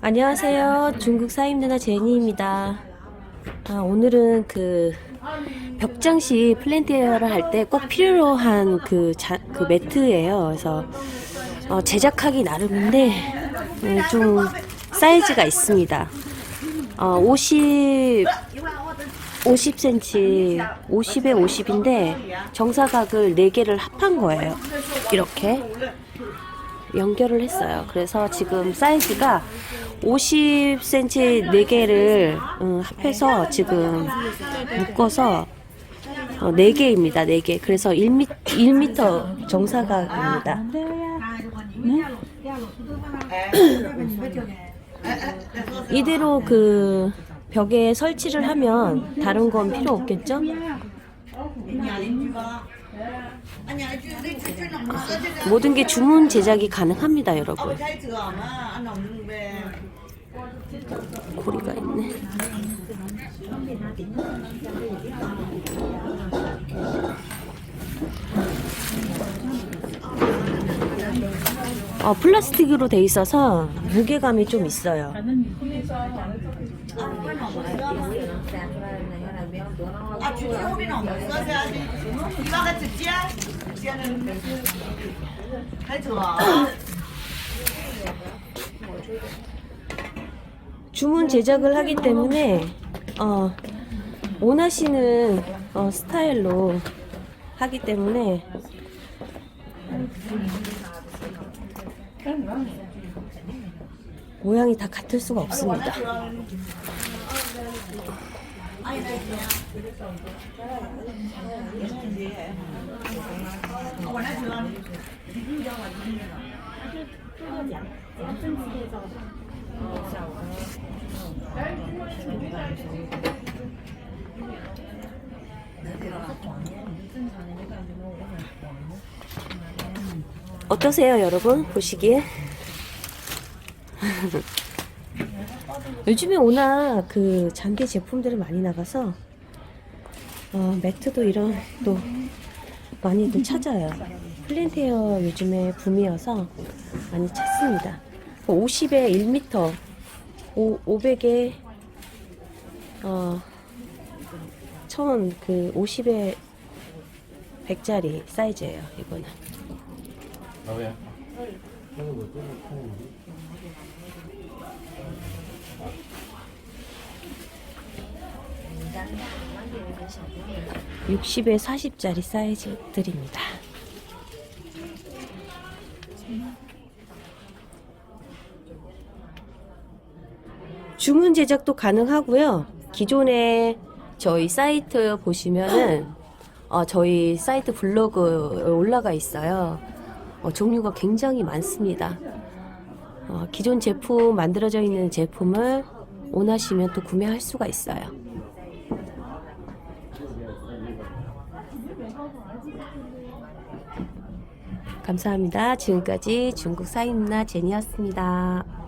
안녕하세요. 중국 사임 누나 제니입니다. 아, 오늘은 그 벽장식 플랜티어를 할 때 꼭 필요로 한 그, 자, 그 매트예요. 그래서 어, 제작하기 나름인데 음, 좀 사이즈가 있습니다. 어, 50 50cm, 50에 50인데 정사각을 4개를 합한 거예요. 이렇게. 연결을 했어요. 그래서 지금 사이즈가 50cm 4개를 음, 합해서 지금 묶어서 어, 4개입니다. 4개. 그래서 1미, 1m 정사각입니다. 이대로 그 벽에 설치를 하면 다른 건 필요 없겠죠? 모든 게 주문 제작이 가능합니다, 여러분. 고리가 있네. 어, 플라스틱으로 돼 있어서 무게감이 좀 있어요. 아, 주호비는 없어, 해야지. 이마가 듣지? 이제는 할 줄. 주문 제작을 하기 때문에 어, 원하시는 어, 스타일로 하기 때문에 모양이 다 같을 수가 없습니다. 어떠세요, 여러분? 보시기에? 요즘에 워낙 그 장기 제품들이 많이 나가서 어, 매트도 이런 또 많이들 찾아요. 플랜테어 요즘에 붐이어서 많이 찾습니다. 50에 1m, 5, 500에 어, 1000그 50에 100짜리 사이즈예요. 이거는. 아, 왜? 60에 40짜리 사이즈들입니다. 주문 제작도 가능하고요. 기존에 저희 사이트 보시면은 어, 저희 사이트 블로그 올라가 있어요. 어, 종류가 굉장히 많습니다. 어, 기존 제품 만들어져 있는 제품을 원하시면 또 구매할 수가 있어요. 감사합니다. 지금까지 중국 사임나 제니였습니다.